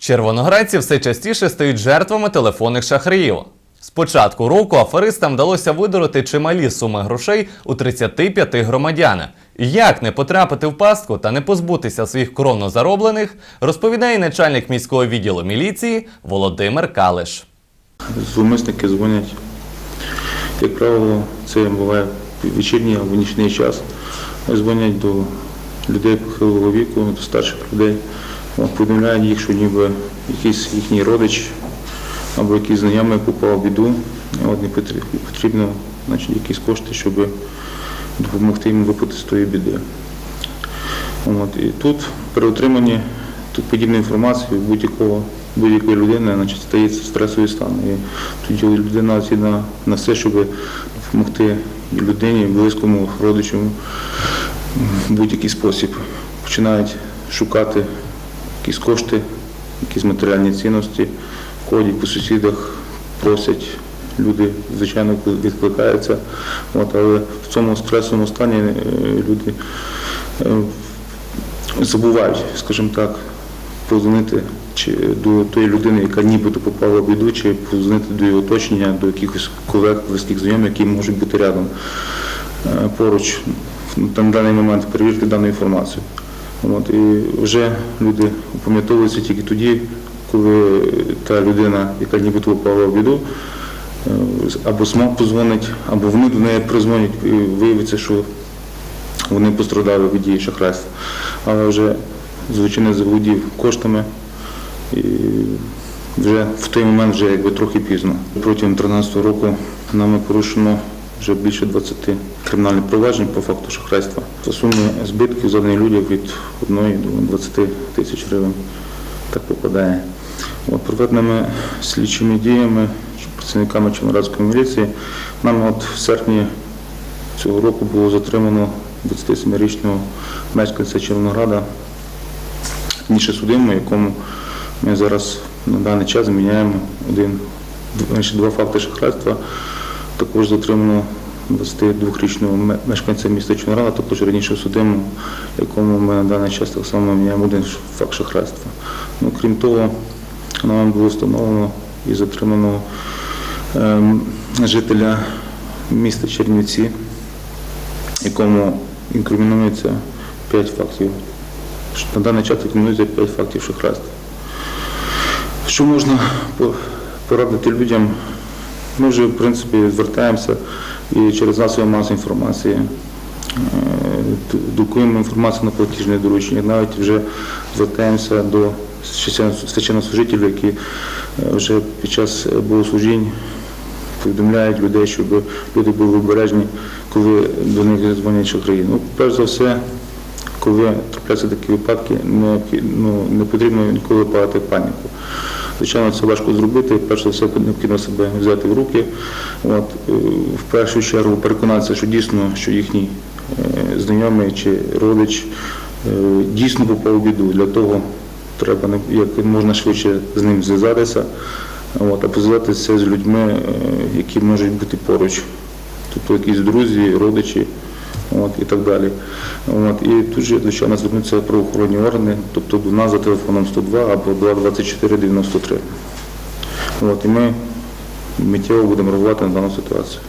Червоноградці все частіше стають жертвами телефонних шахраїв. З початку року аферистам вдалося видорити чималі суми грошей у 35 громадян. Як не потрапити в пастку та не позбутися своїх кровно зароблених, розповідає начальник міського відділу міліції Володимир Калиш. Зловмисники дзвонять. Як правило, це буває вечірній або нічний час. Дзвонять до людей похилого віку, до старших людей, повідомляють їх, що ніби якийсь їхній родич або якийсь знайомий попав в біду, от потрібно значить, якісь кошти, щоб допомогти йому випити з тої біди. От, і тут при отриманні тут подібної інформації будь-якого будь-якої людини значить, стається стресовий стан. І тоді людина згідна на все, щоб допомогти людині, близькому, родичу в будь-який спосіб. Починають шукати якісь кошти, якісь матеріальні цінності, ходять по сусідах, просять. Люди, звичайно, відкликаються, От, але в цьому стресовому стані е, люди е, забувають, скажімо так, позвонити чи до тої людини, яка нібито попала в біду, чи позвонити до її оточення, до якихось колег, близьких знайомих, які можуть бути рядом е, поруч на даний момент перевірити дану інформацію. От, і вже люди опам'ятовуються тільки тоді, коли та людина, яка нібито попала в біду, е, або сама позвонить, або вони до неї призвонять, і виявиться, що вони пострадали від дії шахрайства. Але вже злочинець заволодів коштами і вже в той момент вже якби трохи пізно. Протягом 2013 року нами порушено вже більше 20 кримінальних проваджень по факту шахрайства. За суми збитків задані людям від 1 до 20 тисяч гривень. Так попадає. От, проведеними слідчими діями працівниками Чорнорадської міліції нами от в серпні цього року було затримано 27-річного мешканця Червонограда, ніше судимо, якому ми зараз на даний час зміняємо один, два факти шахрайства. Також затримано 22-річного ме- мешканця міста Чорнограда, також раніше судимо, якому ми на даний час так само міняємо один факт шахрайства. Ну, крім того, нам було встановлено і затримано ем, жителя міста Чернівці, якому інкримінується 5 фактів. На даний час інкримінується 5 фактів шахрайства. Що можна порадити людям? Ми вже, в принципі, звертаємося і через засоби масової інформації. е, Друкуємо інформацію на платіжне доручення, навіть вже звертаємося до священ- священнослужителів, які е, вже під час богослужінь повідомляють людей, щоб люди були обережні, коли до них дзвонять шахраї. Ну, перш за все, коли трапляються такі випадки, не, ну, не потрібно ніколи палити в паніку. Звичайно, це важко зробити. Перш за все, необхідно себе взяти в руки. От, е, в першу чергу переконатися, що дійсно, що їхній е, знайомий чи родич е, дійсно попав у біду. Для того треба як можна швидше з ним зв'язатися, а позв'язатися з людьми, які можуть бути поруч. Тобто якісь друзі, родичі от, і так далі. От, і тут же, звичайно, звернуться правоохоронні органи, тобто до нас за телефоном 102 або 224 93. От, і ми миттєво будемо реагувати на дану ситуацію.